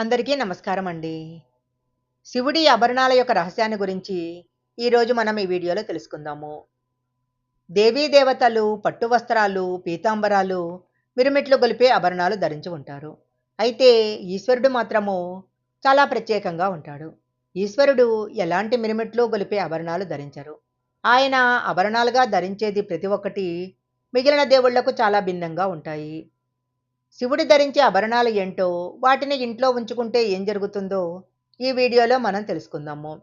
అందరికీ నమస్కారం అండి శివుడి ఆభరణాల యొక్క రహస్యాన్ని గురించి ఈరోజు మనం ఈ వీడియోలో తెలుసుకుందాము. దేవీ దేవతలు పట్టు వస్త్రాలు పీతాంబరాలు మిరుమిట్లు గొలిపే ఆభరణాలు ధరించి ఉంటారు. అయితే ఈశ్వరుడు మాత్రము చాలా ప్రత్యేకంగా ఉంటాడు. ఈశ్వరుడు ఎలాంటి మిరుమిట్లు గొలిపే ఆభరణాలు ధరించరు. ఆయన ఆభరణాలుగా ధరించేది ప్రతి ఒక్కటి మిగిలిన దేవుళ్ళకు చాలా భిన్నంగా ఉంటాయి. శివుడు ధరించే ఆభరణాలు ఏంటో వాటిని ఇంట్లో ఉంచుకుంటే ఏం జరుగుతుందో ఈ వీడియోలో మనం తెలుసుకుందాము.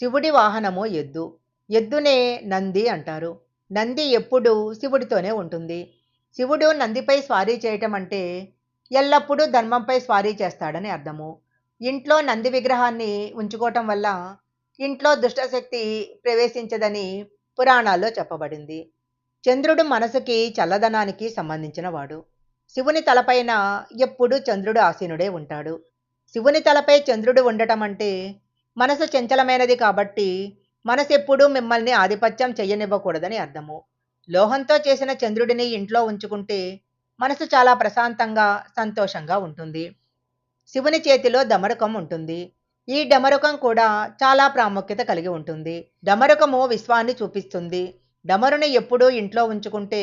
శివుడి వాహనము ఎద్దు. ఎద్దునే నంది అంటారు. నంది ఎప్పుడూ శివుడితోనే ఉంటుంది. శివుడు నందిపై స్వారీ చేయటం అంటే ఎల్లప్పుడూ ధర్మంపై స్వారీ చేస్తాడని అర్థము. ఇంట్లో నంది విగ్రహాన్ని ఉంచుకోవటం వల్ల ఇంట్లో దుష్టశక్తి ప్రవేశించదని పురాణాల్లో చెప్పబడింది. చంద్రుడు మనసుకి చల్లదనానికి సంబంధించినవాడు శివుని తలపైన ఎప్పుడూ చంద్రుడు ఆసీనుడే ఉంటాడు. శివుని తలపై చంద్రుడు ఉండటం అంటే మనసు చంచలమైనది కాబట్టి మనసు ఎప్పుడూ మిమ్మల్ని ఆధిపత్యం చెయ్యనివ్వకూడదని అర్థము. లోహంతో చేసిన చంద్రుడిని ఇంట్లో ఉంచుకుంటే మనసు చాలా ప్రశాంతంగా సంతోషంగా ఉంటుంది. శివుని చేతిలో డమరుకం ఉంటుంది. ఈ డమరుకం కూడా చాలా ప్రాముఖ్యత కలిగి ఉంటుంది. డమరుకము విశ్వాన్ని చూపిస్తుంది. డమరుని ఎప్పుడూ ఇంట్లో ఉంచుకుంటే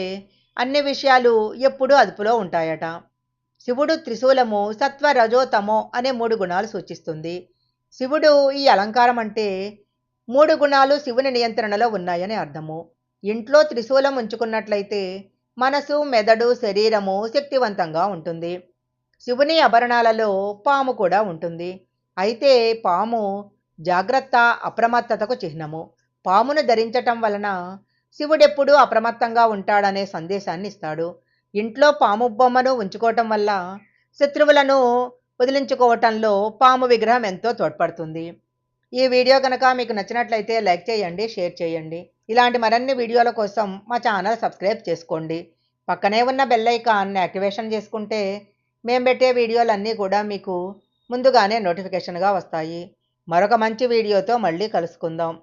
అన్ని విషయాలు ఎప్పుడూ అదుపులో ఉంటాయట. శివుడు త్రిశూలము సత్వ రజోతమో అనే మూడు గుణాలు సూచిస్తుంది. శివుడు ఈ అలంకారం అంటే మూడు గుణాలు శివుని నియంత్రణలో ఉన్నాయని అర్థము. ఇంట్లో త్రిశూలం ఉంచుకున్నట్లయితే మనసు మెదడు శరీరము శక్తివంతంగా ఉంటుంది. శివుని ఆభరణాలలో పాము కూడా ఉంటుంది. అయితే పాము జాగ్రత్త అప్రమత్తతకు చిహ్నము. పామును ధరించటం వలన శివుడెప్పుడూ అప్రమత్తంగా ఉంటాడనే సందేశాన్ని ఇస్తాడు ఇంట్లో పాము బొమ్మను ఉంచుకోవటం వల్ల శత్రువులను వదిలించుకోవటంలో పాము విగ్రహం ఎంతో తోడ్పడుతుంది. ఈ వీడియో కనుక మీకు నచ్చినట్లయితే లైక్ చేయండి షేర్ చేయండి. ఇలాంటి మరిన్ని వీడియోల కోసం మా ఛానల్ సబ్స్క్రైబ్ చేసుకోండి. పక్కనే ఉన్న బెల్ ఐకాన్ని యాక్టివేషన్ చేసుకుంటే మేము పెట్టే వీడియోలన్నీ కూడా మీకు ముందుగానే నోటిఫికేషన్గా వస్తాయి. మరొక మంచి వీడియోతో మళ్ళీ కలుసుకుందాం.